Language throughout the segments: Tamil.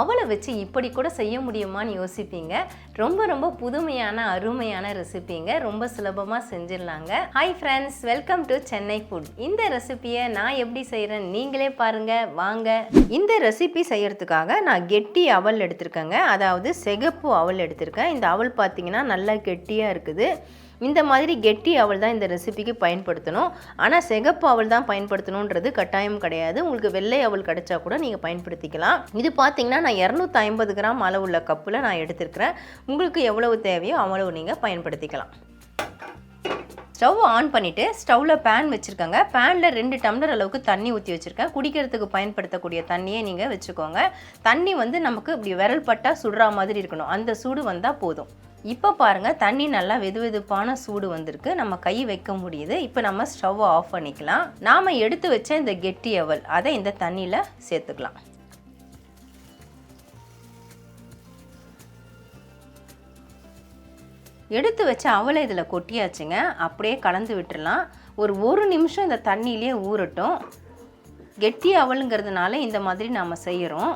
அவளை வச்சு இப்படி கூட செய்ய முடியுமான்னு யோசிப்பீங்க. ரொம்ப ரொம்ப புதுமையான அருமையான ரெசிபிங்க. ரொம்ப சுலபமாக செஞ்சிடலாங்க. Hi friends welcome to Chennai food இந்த ரெசிபியை நான் எப்படி செய்கிறேன் நீங்களே பாருங்க. வாங்க. இந்த ரெசிபி செய்யறதுக்காக நான் கெட்டி அவல் எடுத்திருக்கேங்க. அதாவது சிகப்பு அவல் எடுத்திருக்கேன். இந்த அவல் பார்த்தீங்கன்னா நல்லா கெட்டியாக இருக்குது. இந்த மாதிரி கெட்டி அவள் தான் இந்த ரெசிபிக்கு பயன்படுத்தணும். ஆனால் சிகப்பு அவள் தான் பயன்படுத்தணுன்றது கட்டாயம் கிடையாது. உங்களுக்கு வெள்ளை அவள் கிடைச்சா கூட நீங்கள் பயன்படுத்திக்கலாம். இது பார்த்தீங்கன்னா நான் இரநூத்தி ஐம்பது கிராம் அளவுள்ள கப்பில் நான் எடுத்திருக்கிறேன். உங்களுக்கு எவ்வளவு தேவையோ அவ்வளவு நீங்கள் பயன்படுத்திக்கலாம். ஸ்டவ் ஆன் பண்ணிவிட்டு ஸ்டவ்வில் பேன் வச்சுருக்கேங்க. பேனில் ரெண்டு டம்ளர் அளவுக்கு தண்ணி ஊற்றி வச்சுருக்கேன். குடிக்கிறதுக்கு பயன்படுத்தக்கூடிய தண்ணியை நீங்கள் வச்சுக்கோங்க. தண்ணி வந்து நமக்கு இப்படி விரல் பட்டால் சுடுற மாதிரி இருக்கணும். அந்த சூடு வந்தால் போதும். இப்போ பாருங்கள் தண்ணி நல்லா வெது வெதுப்பான சூடு வந்திருக்கு. நம்ம கை வைக்க முடியுது. இப்போ நம்ம ஸ்டவ் ஆஃப் பண்ணிக்கலாம். நாம் எடுத்து வச்ச இந்த கெட்டி அவல் அதை இந்த தண்ணியில் சேர்த்துக்கலாம். எடுத்து வச்ச அவலை இதில் கொட்டியாச்சுங்க. அப்படியே கலந்து விட்டுடலாம் ஒரு ஒரு நிமிஷம் இந்த தண்ணியிலே ஊறட்டும். கெட்டி அவலுங்கிறதுனால இந்த மாதிரி நாம் செய்கிறோம்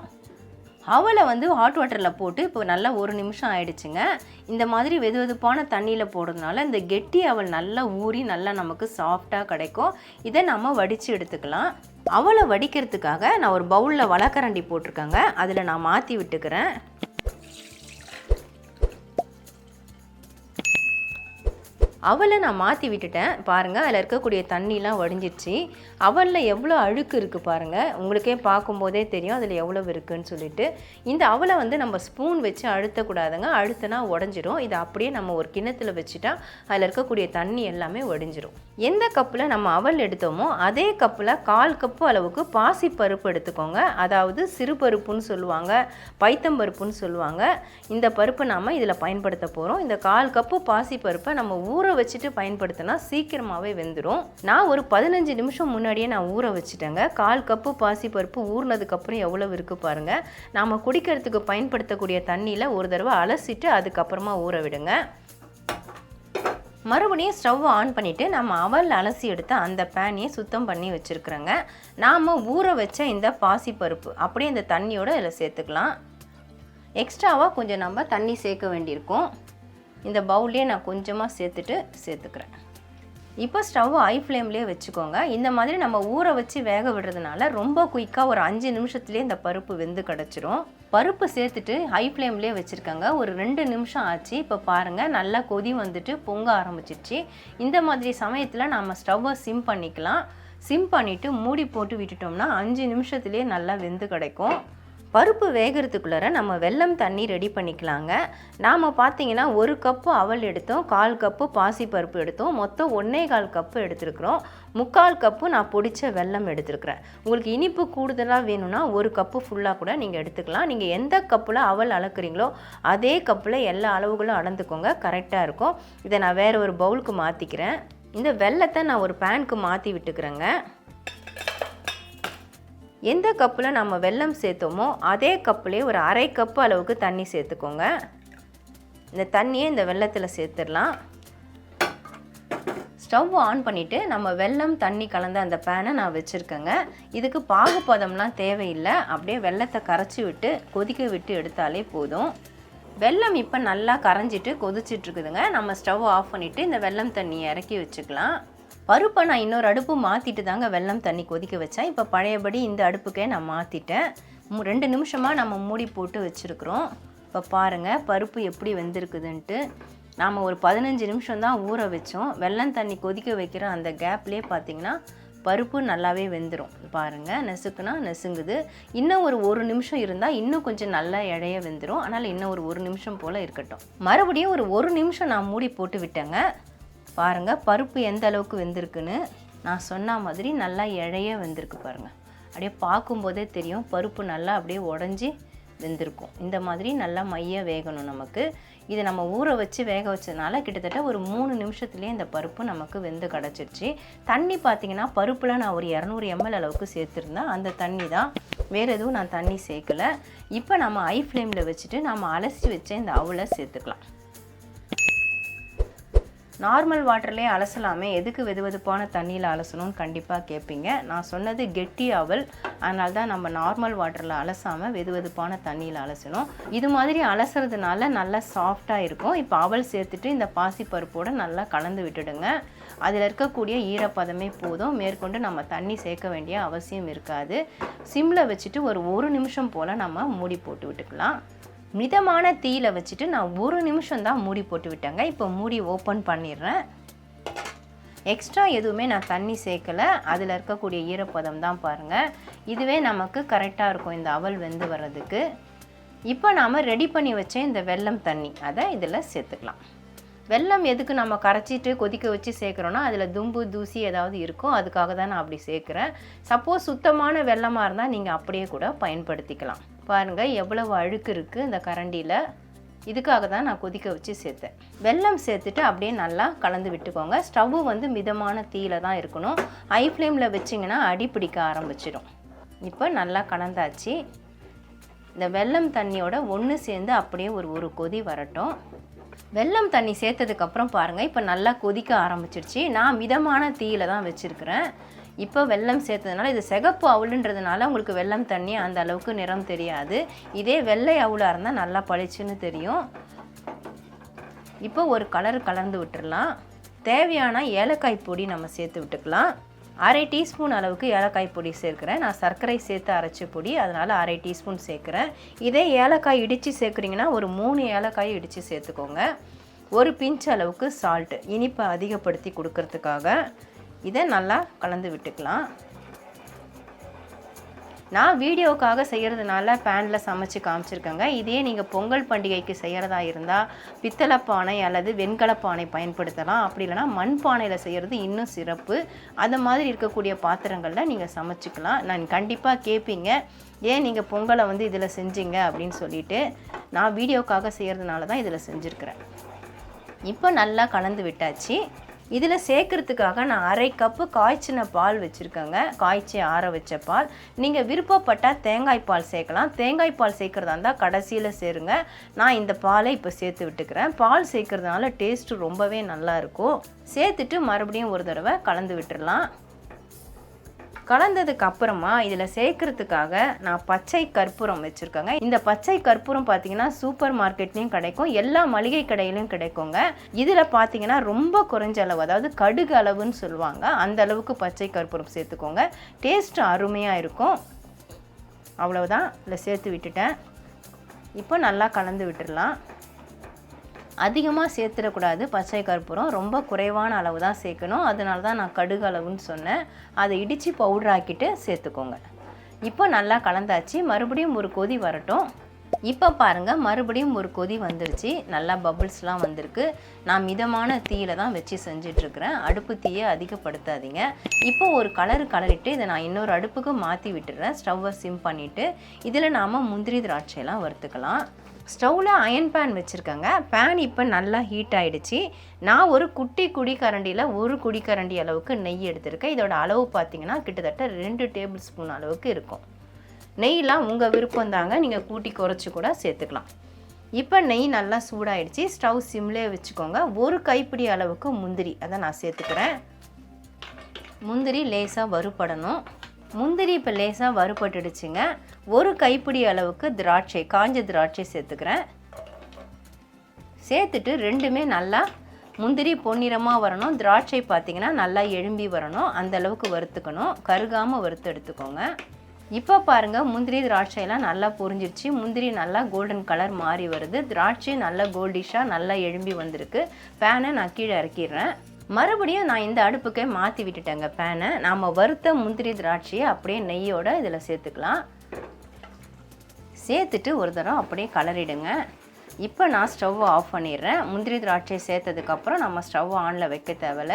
அவளை வந்து ஹாட் வாட்டரில் போட்டு இப்போ நல்லா ஒரு நிமிஷம் ஆயிடுச்சுங்க. இந்த மாதிரி வெது வெதுப்பான தண்ணியில் போடுறதுனால இந்த கெட்டி அவள் நல்லா ஊறி நல்லா நமக்கு சாஃப்டாக கிடைக்கும். இதை நம்ம வடித்து எடுத்துக்கலாம். அவளை வடிக்கிறதுக்காக நான் ஒரு பவுலில் வளக்கரண்டி போட்டிருக்கேங்க. அதில் நான் மாற்றி விட்டுக்கிறேன். அவலை நான் மாற்றி விட்டுட்டேன். பாருங்கள் அதில் இருக்கக்கூடிய தண்ணிலாம் வடிஞ்சிருச்சு. அவலில் எவ்வளோ அழுக்கு இருக்குது பாருங்கள் உங்களுக்கே பார்க்கும்போதே தெரியும் அதில் எவ்வளோ இருக்குதுன்னு சொல்லிட்டு. இந்த அவலை வந்து நம்ம ஸ்பூன் வச்சு அழுத்தக்கூடாதுங்க. அழுத்தினா உடஞ்சிரும். இதை அப்படியே நம்ம ஒரு கிண்ணத்தில் வச்சுட்டா அதில் இருக்கக்கூடிய தண்ணி எல்லாமே ஒடிஞ்சிரும் எந்த கப்பில் நம்ம அவல் எடுத்தோமோ அதே கப்பில் கால் கப்பு அளவுக்கு பாசி பருப்பு எடுத்துக்கோங்க. அதாவது சிறு பருப்புன்னு சொல்லுவாங்க பைத்தம்பருப்புன்னு சொல்லுவாங்க. இந்த பருப்பை நாம் இதில் பயன்படுத்த போகிறோம் இந்த கால் கப்பு பாசி பருப்பை நம்ம ஊற ஊற வச்சுட்டு பயன்படுத்தினா சீக்கிரமாகவே வெந்துடும் நான் ஒரு பதினஞ்சு நிமிஷம் முன்னாடியே நான் ஊற வச்சுட்டேங்க. கால் கப்பு பாசிப்பருப்பு ஊறினதுக்கப்புறம் எவ்வளோ இருக்குது பாருங்கள் நாம் குடிக்கிறதுக்கு பயன்படுத்தக்கூடிய தண்ணியில் ஒரு தடவை அலசிட்டு அதுக்கப்புறமா ஊற விடுங்க. மறுபடியும் ஸ்டவ் ஆன் பண்ணிவிட்டு நம்ம அவல் அலசி எடுத்து அந்த பேனையை சுத்தம் பண்ணி வச்சுருக்குறோங்க. நாம் ஊற வச்ச இந்த பாசிப்பருப்பு அப்படியே இந்த தண்ணியோடு இதில் சேர்த்துக்கலாம். எக்ஸ்ட்ராவாக கொஞ்சம் நம்ம தண்ணி சேர்க்க வேண்டியிருக்கும். இந்த பவுல்லே நான் கொஞ்சமாக சேர்த்துட்டு சேர்த்துக்கிறேன். இப்போ ஸ்டவ் ஹை ஃப்ளேம்லேயே வச்சுக்கோங்க. இந்த மாதிரி நம்ம ஊற வச்சு வேக விடுறதுனால ரொம்ப குயிக்காக ஒரு அஞ்சு நிமிஷத்துலேயே இந்த பருப்பு வெந்து கிடச்சிரும். பருப்பு சேர்த்துட்டு ஹை ஃப்ளேம்லேயே வச்சுருக்கேங்க. ஒரு ரெண்டு நிமிஷம் ஆச்சு. இப்போ பாருங்கள் நல்லா கொதி வந்துட்டு பொங்க ஆரம்பிச்சிருச்சு. இந்த மாதிரி சமயத்தில் நம்ம ஸ்டவ்வை சிம் பண்ணிக்கலாம். சிம் பண்ணிவிட்டு மூடி போட்டு விட்டுட்டோம்னா அஞ்சு நிமிஷத்துலேயே நல்லா வெந்து கிடைக்கும். பருப்பு வேகிறதுக்குள்ளார நம்ம வெல்லம் தண்ணி ரெடி பண்ணிக்கலாங்க. நாம் பார்த்தீங்கன்னா ஒரு கப்பு அவல் எடுத்தோம் கால் கப்பு பாசி பருப்பு எடுத்தோம் மொத்தம் ஒன்றே கால் கப்பு எடுத்துருக்குறோம். முக்கால் கப்பு நான் பொடித்த வெல்லம் எடுத்துருக்குறேன். உங்களுக்கு இனிப்பு கூடுதலாக வேணும்னா ஒரு கப்பு ஃபுல்லாக கூட நீங்கள் எடுத்துக்கலாம். நீங்கள் எந்த கப்பில் அவல் அளக்குறீங்களோ அதே கப்பில் எல்லா அளவுகளும் அளந்துக்கோங்க. கரெக்டாக இருக்கும். இதை நான் வேறு ஒரு பவுலுக்கு மாற்றிக்கிறேன் இந்த வெல்லத்தை நான் ஒரு பேனுக்கு மாற்றி விட்டுக்கிறேங்க. எந்த கப்பில் நம்ம வெல்லம் சேர்த்தோமோ அதே கப்புலேயே ஒரு அரை கப்பு அளவுக்கு தண்ணி சேர்த்துக்கோங்க. இந்த தண்ணியை இந்த வெள்ளத்தில் சேர்த்துடலாம். ஸ்டவ் ஆன் பண்ணிவிட்டு நம்ம வெல்லம் தண்ணி கலந்த அந்த பேனை நான் வச்சுருக்கேங்க. இதுக்கு பாகுபதம்லாம் தேவையில்லை. அப்படியே வெள்ளத்தை கரைச்சி விட்டு கொதிக்க விட்டு எடுத்தாலே போதும். வெல்லம் இப்போ நல்லா கரைஞ்சிட்டு கொதிச்சிட்ருக்குதுங்க நம்ம ஸ்டவ் ஆஃப் பண்ணிவிட்டு இந்த வெல்லம் தண்ணியை இறக்கி வச்சுக்கலாம். பருப்பை நான் இன்னொரு அடுப்பு மாற்றிட்டு தாங்க வெல்லம் தண்ணி கொதிக்க வச்சேன். இப்போ பழையபடி இந்த அடுப்புக்கே நான் மாற்றிட்டேன் ரெண்டு நிமிஷமாக நம்ம மூடி போட்டு வச்சுருக்குறோம். இப்போ பாருங்கள் பருப்பு எப்படி வெந்திருக்குதுன்ட்டு. நாம் ஒரு பதினஞ்சு நிமிஷம் தான் ஊற வச்சோம். வெல்லம் தண்ணி கொதிக்க வைக்கிற அந்த கேப்லேயே பார்த்திங்கன்னா பருப்பு நல்லாவே வெந்துடும் பாருங்கள் நெசுக்குனா நெசுங்குது. இன்னும் ஒரு ஒரு நிமிஷம் இருந்தால் இன்னும் கொஞ்சம் நல்லா இழைய வெந்துடும் அதனால் இன்னும் ஒரு ஒரு நிமிஷம் போல் இருக்கட்டும். மறுபடியும் ஒரு ஒரு நிமிஷம் நான் மூடி போட்டு விட்டேங்க. பாருங்கள் பருப்பு எந்த அளவுக்கு வெந்திருக்குன்னு நான் சொன்ன மாதிரி நல்லா இழைய வெந்திருக்கு பாருங்கள் அப்படியே பார்க்கும்போதே தெரியும் பருப்பு நல்லா அப்படியே உடஞ்சி வெந்திருக்கும். இந்த மாதிரி நல்லா மைய வேகணும் நமக்கு. இதை நம்ம ஊற வச்சு வேக வச்சதுனால கிட்டத்தட்ட ஒரு மூணு நிமிஷத்துலேயே இந்த பருப்பு நமக்கு வெந்து கிடச்சிருச்சு. தண்ணி பார்த்தீங்கன்னா பருப்பில் நான் ஒரு இரநூறு எம்எல் அளவுக்கு சேர்த்துருந்தேன். அந்த தண்ணி தான் வேறு எதுவும் நான் தண்ணி சேர்க்கல. இப்போ நம்ம ஐ ஃப்ளேமில் வச்சுட்டு நம்ம அலசி வச்ச இந்த அவளை சேர்த்துக்கலாம். நார்மல் வாட்டர்லேயே அலசலாமே. எதுக்கு வெது வெதுப்பான தண்ணியில் அலசணும்னு கண்டிப்பாக கேட்பீங்க நான் சொன்னது கெட்டி அவல். அதனால தான் நம்ம நார்மல் வாட்டரில் அலசாமல் வெது வெதுப்பான தண்ணியில் அலசணும். இது மாதிரி அலசுறதுனால நல்லா சாஃப்டாக இருக்கும். இப்போ அவல் சேர்த்துட்டு இந்த பாசிப்பருப்போடு நல்லா கலந்து விட்டுடுங்க. அதில் இருக்கக்கூடிய ஈரப்பதமே போதும். மேற்கொண்டு நம்ம தண்ணி சேர்க்க வேண்டிய அவசியம் இருக்காது. சிம்மில் வச்சுட்டு ஒரு ஒரு நிமிஷம் போல் நம்ம மூடி போட்டு விட்டுக்கலாம். மிதமான தீயில் வச்சுட்டு நான் ஒரு நிமிஷம் தான் மூடி போட்டு விட்டேங்க. இப்போ மூடி ஓப்பன் பண்ணிடுறேன். எக்ஸ்ட்ரா எதுவுமே நான் தண்ணி சேர்க்கலை. அதில் இருக்கக்கூடிய ஈரப்பதம் தான் பாருங்கள் இதுவே நமக்கு கரெக்டாக இருக்கும் இந்த அவல் வெந்து வர்றதுக்கு. இப்போ நாம் ரெடி பண்ணி வச்ச இந்த வெல்லம் தண்ணி அதை இதில் சேர்த்துக்கலாம். வெல்லம் எதுக்கு நம்ம கரைச்சிட்டு கொதிக்க வச்சு சேர்க்குறோன்னா அதில் தும்பு தூசி ஏதாவது இருக்கும் அதுக்காக தான் நான் அப்படி சேர்க்குறேன். சப்போஸ் சுத்தமான வெள்ளமாக இருந்தால் நீங்கள் அப்படியே கூட பயன்படுத்திக்கலாம். பாருங்கள் எவ்வளவு அழுக்கு இருக்குது இந்த கரண்டியில். இதுக்காக தான் நான் கொதிக்க வச்சு சேர்த்தேன். வெல்லம் சேர்த்துட்டு அப்படியே நல்லா கலந்து விட்டுக்கோங்க. ஸ்டவ்வு வந்து மிதமான தீயில தான் இருக்கணும். ஹை ஃப்ளேமில் வச்சிங்கன்னா அடி பிடிக்க ஆரம்பிச்சிடும். இப்போ நல்லா கலந்தாச்சு. இந்த வெல்லம் தண்ணியோட ஒன்று சேர்ந்து அப்படியே ஒரு ஒரு கொதி வரட்டும். வெல்லம் தண்ணி சேர்த்ததுக்கப்புறம் பாருங்கள் இப்போ நல்லா கொதிக்க ஆரம்பிச்சிருச்சு. நான் மிதமான தீயில தான் வச்சுருக்கிறேன். இப்போ வெல்லம் சேர்த்ததுனால இது சிகப்பு அவுளுன்றதுனால உங்களுக்கு வெல்லம் தண்ணி அந்த அளவுக்கு நிறம் தெரியாது. இதே வெள்ளை அவுளாக இருந்தால் நல்லா பளிச்சுன்னு தெரியும். இப்போ ஒரு கலர் கலந்து விட்டுடலாம் தேவையான ஏலக்காய் பொடி நம்ம சேர்த்து விட்டுக்கலாம். அரை டீஸ்பூன் அளவுக்கு ஏலக்காய் பொடி சேர்க்குறேன். நான் சர்க்கரை சேர்த்து அரைச்ச பொடி அதனால் அரை டீஸ்பூன் சேர்க்குறேன். இதே ஏலக்காய் இடித்து சேர்க்குறீங்கன்னா ஒரு மூணு ஏலக்காய் இடித்து சேர்த்துக்கோங்க. ஒரு பிஞ்ச் அளவுக்கு சால்ட் இனிப்பை அதிகப்படுத்தி கொடுக்கறதுக்காக. இதை நல்லா கலந்து விட்டுக்கலாம். நான் வீடியோக்காக செய்கிறதுனால பேனில் சமைச்சு காமிச்சிருக்கேங்க. இதே நீங்கள் பொங்கல் பண்டிகைக்கு செய்கிறதா இருந்தால் பித்தளை பானை அல்லது வெண்கல பானை பயன்படுத்தலாம். அப்படி இல்லைனா மண் பானையில் செய்கிறது இன்னும் சிறப்பு. அந்த மாதிரி இருக்கக்கூடிய பாத்திரங்களில் நீங்கள் சமைச்சிக்கலாம். நான் கண்டிப்பாக கேட்பீங்க ஏன் நீங்கள் பொங்கலை வந்து இதில் செஞ்சீங்க அப்படின்னு சொல்லிட்டு நான் வீடியோக்காக செய்கிறதுனால தான் இதில் செஞ்சுருக்கிறேன். இப்போ நல்லா கலந்து விட்டாச்சு. இதில் சேர்க்கறதுக்காக நான் அரை கப்பு காய்ச்சின பால் வச்சுருக்கேங்க. காய்ச்சி ஆற வச்ச பால். நீங்கள் விருப்பப்பட்டால் தேங்காய் பால் சேர்க்கலாம். தேங்காய் பால் சேர்க்குறதா இருந்தால் கடைசியில் சேருங்க. நான் இந்த பாலை இப்போ சேர்த்து விட்டுக்கிறேன். பால் சேர்க்குறதுனால டேஸ்ட்டு ரொம்பவே நல்லா இருக்கும். சேர்த்துட்டு மறுபடியும் ஒரு தடவை கலந்து விட்டுடலாம் கலந்ததுக்கு அப்புறமா இதில் சேர்க்கறதுக்காக நான் பச்சை கற்பூரம் வச்சுருக்கேங்க. இந்த பச்சை கற்பூரம் பார்த்தீங்கன்னா சூப்பர் மார்க்கெட்லேயும் கிடைக்கும். எல்லா மளிகை கடையிலையும் கிடைக்குங்க. இதில் பார்த்தீங்கன்னா ரொம்ப குறைஞ்ச அளவு அதாவது கடுகு அளவுன்னு சொல்லுவாங்க. அந்த அளவுக்கு பச்சை கற்பூரம் சேர்த்துக்கோங்க. டேஸ்ட் அருமையாக இருக்கும். அவ்வளவுதான். இதில் சேர்த்து விட்டுட்டேன். இப்போ நல்லா கலந்து விட்டுடலாம் அதிகமாக சேர்த்துடக்கூடாது. பச்சை கற்பூரம் ரொம்ப குறைவான அளவு தான் சேர்க்கணும். அதனால தான் நான் கடுகு அளவுன்னு சொன்னேன். அதை இடித்து பவுடர் ஆக்கிட்டு சேர்த்துக்கோங்க. இப்போ நல்லா கலந்தாச்சு. மறுபடியும் ஒரு கொதி வரட்டும். இப்போ பாருங்கள் மறுபடியும் ஒரு கொதி வந்துருச்சு. நல்லா பபுள்ஸ்லாம் வந்திருக்கு. நான் மிதமான தீயில தான் வச்சு செஞ்சிட்ருக்கிறேன். அடுப்பு தீயை அதிகப்படுத்தாதீங்க. இப்போ ஒரு கலரு கலரிட்டு இதை நான் இன்னொரு அடுப்புக்கு மாற்றி விட்டுறேன். ஸ்டவ்வை சிம் பண்ணிவிட்டு இதில் நாம் முந்திரி திராட்சையெல்லாம் வறுத்துக்கலாம். ஸ்டவ்வில் அயன் பேன் வச்சுருக்கேங்க. பேன் இப்போ நல்லா ஹீட் ஆகிடுச்சு நான் ஒரு குட்டி குடிக்கரண்டியில் ஒரு குடிக்கரண்டி அளவுக்கு நெய் எடுத்திருக்கேன். இதோட அளவு பார்த்திங்கன்னா கிட்டத்தட்ட ரெண்டு டேபிள் ஸ்பூன் அளவுக்கு இருக்கும். நெய்லாம் உங்கள் விருப்பம் தாங்க. நீங்கள் கூட்டி குறைச்சி கூட சேர்த்துக்கலாம். இப்போ நெய் நல்லா சூடாயிடுச்சு. ஸ்டவ் சிம்லே வச்சுக்கோங்க. ஒரு கைப்பிடி அளவுக்கு முந்திரி. அதை நான் சேர்த்துக்கிறேன். முந்திரி லேசாக வறுபடணும். முந்திரி இப்போ லேசாக வறுபட்டுடுச்சுங்க. ஒரு கைப்பிடி அளவுக்கு திராட்சை காஞ்ச திராட்சை சேர்த்துக்கிறேன். சேர்த்துட்டு ரெண்டுமே நல்லா முந்திரி பொன்னிறமாக வரணும். திராட்சை பார்த்திங்கன்னா நல்லா எழும்பி வரணும். அந்த அளவுக்கு வறுத்துக்கணும். கருகாமல் வறுத்து எடுத்துக்கோங்க. இப்போ பாருங்கள் முந்திரி திராட்சையெல்லாம் நல்லா பொரிஞ்சிருச்சு. முந்திரி நல்லா கோல்டன் கலர் மாறி வருது. திராட்சை நல்லா கோல்டிஷாக நல்லா எழும்பி வந்திருக்கு. பேனை நான் கீழே இறக்கிடுறேன். மறுபடியும் நான் இந்த அடுப்புக்கே மாற்றி விட்டுட்டேங்க பேனை நாம் வறுத்த முந்திரி திராட்சையை அப்படியே நெய்யோடு இதில் சேர்த்துக்கலாம். சேர்த்துட்டு ஒரு தரம் அப்படியே கலரிடுங்க. இப்போ நான் ஸ்டவ் ஆஃப் பண்ணிடுறேன். முந்திரி திராட்சை சேர்த்ததுக்கப்புறம் நம்ம ஸ்டவ் ஆனில் வைக்க தேவையில்ல.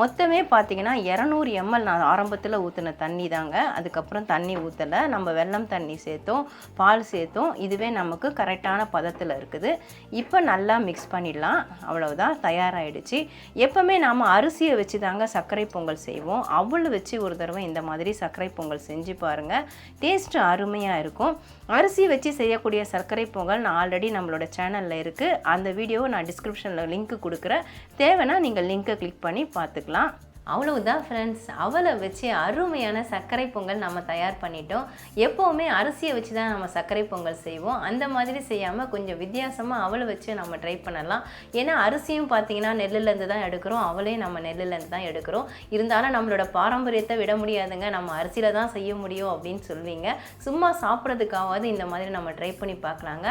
மொத்தமே பார்த்தீங்கன்னா இரநூறு எம்எல் நான் ஆரம்பத்தில் ஊற்றின தண்ணி தாங்க. அதுக்கப்புறம் தண்ணி ஊற்றலை நம்ம வெல்லம் தண்ணி சேர்த்தோம் பால் சேர்த்தோம். இதுவே நமக்கு கரெக்டான பதத்தில் இருக்குது. இப்போ நல்லா மிக்ஸ் பண்ணிடலாம். அவ்வளவுதான் தயாராகிடுச்சு எப்போவுமே நாம் அரிசியை வச்சு தாங்க சர்க்கரை பொங்கல் செய்வோம். அவள் வச்சு ஒரு தடவை இந்த மாதிரி சர்க்கரை பொங்கல் செஞ்சு பாருங்கள் டேஸ்ட்டு அருமையாக இருக்கும். அரிசி வச்சு செய்யக்கூடிய சர்க்கரை பொங்கல் நான் ஆல்ரெடி நம்மளோட சேனலில் இருக்குது அந்த வீடியோவை நான் டிஸ்கிரிப்ஷனில் லிங்க் கொடுக்குறேன். தேவைன்னா நீங்கள் லிங்க்கை கிளிக் பண்ணி பார்த்துக்கலாம். அவ்வளவுதான் ஃப்ரெண்ட்ஸ் அவளை வச்சு அருமையான சர்க்கரை பொங்கல் நம்ம தயார் பண்ணிட்டோம். எப்போவுமே அரிசியை வச்சு தான் நம்ம சர்க்கரை பொங்கல் செய்வோம். அந்த மாதிரி செய்யாமல் கொஞ்சம் வித்தியாசமாக அவளை வச்சு நம்ம ட்ரை பண்ணலாம். ஏன்னா அரிசியும் பார்த்தீங்கன்னா நெல்லுலேருந்து தான் எடுக்கிறோம். அவளையும் நம்ம நெல்லுலேருந்து தான் எடுக்கிறோம். இருந்தாலும் நம்மளோட பாரம்பரியத்தை விட முடியாதுங்க. நம்ம அரிசியில் தான் செய்ய முடியும் அப்படின்னு சொல்வீங்க. சும்மா சாப்பிட்றதுக்காவது இந்த மாதிரி நம்ம ட்ரை பண்ணி பார்க்கலாங்க.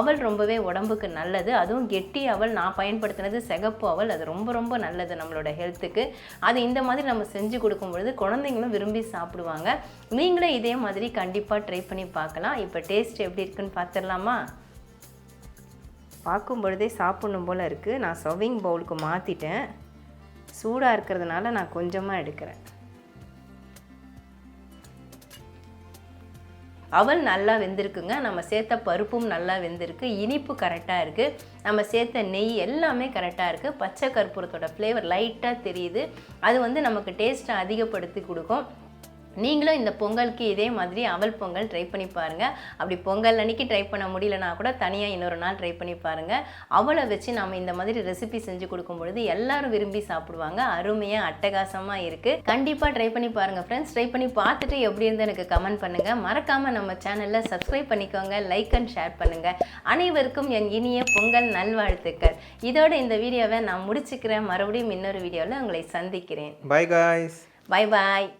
அவள் ரொம்பவே உடம்புக்கு நல்லது. அதுவும் கெட்டி அவள் நான் பயன்படுத்தினது சிகப்பு அவள். அது ரொம்ப ரொம்ப நல்லது நம்மளோட ஹெல்த்துக்கு அது இந்த மாதிரி நம்ம செஞ்சு கொடுக்கும் பொழுது குழந்தைங்களும் விரும்பி சாப்பிடுவாங்க. நீங்களே இதே மாதிரி கண்டிப்பாக ட்ரை பண்ணி பார்க்கலாம். இப்போ டேஸ்ட் எப்படி இருக்குன்னு பார்த்துடலாமா? பார்க்கும் பொழுதே சாப்பிடணும் போல் இருக்குது நான் சர்விங் பவுலுக்கு மாற்றிட்டேன் சூடாக இருக்கிறதுனால நான் கொஞ்சமாக எடுக்கிறேன். அவல் நல்லா வெந்திருக்குங்க. நம்ம சேர்த்த பருப்பும் நல்லா வெந்திருக்கு. இனிப்பு கரெக்டாக இருக்குது நம்ம சேர்த்த நெய் எல்லாமே கரெக்டாக இருக்குது பச்சை கற்பூரத்தோட ஃப்ளேவர் லைட்டாக தெரியுது. அது வந்து நமக்கு டேஸ்ட்டை அதிகப்படுத்தி கொடுக்கும். நீங்களும் இந்த பொங்கலுக்கு இதே மாதிரி அவல் பொங்கல் ட்ரை பண்ணி பாருங்கள் அப்படி பொங்கல் அன்னைக்கு ட்ரை பண்ண முடியலனா கூட தனியாக இன்னொரு நாள் ட்ரை பண்ணி பாருங்கள் அவளை வச்சு நம்ம இந்த மாதிரி ரெசிபி செஞ்சு கொடுக்கும் பொழுது எல்லாரும் விரும்பி சாப்பிடுவாங்க. அருமையாக அட்டகாசமாக இருக்குது கண்டிப்பாக ட்ரை பண்ணி பாருங்கள் ஃப்ரெண்ட்ஸ் ட்ரை பண்ணி பார்த்துட்டு எப்படி இருந்து எனக்கு கமெண்ட் பண்ணுங்கள் மறக்காமல் நம்ம சேனலில் சப்ஸ்கிரைப் பண்ணிக்கோங்க. லைக் அண்ட் ஷேர் பண்ணுங்கள் அனைவருக்கும் என் இனிய பொங்கல் நல்வாழ்த்துக்கள். இதோட இந்த வீடியோவை நான் முடிச்சுக்கிறேன். மறுபடியும் இன்னொரு வீடியோவில் உங்களை சந்திக்கிறேன். Bye guys. Bye bye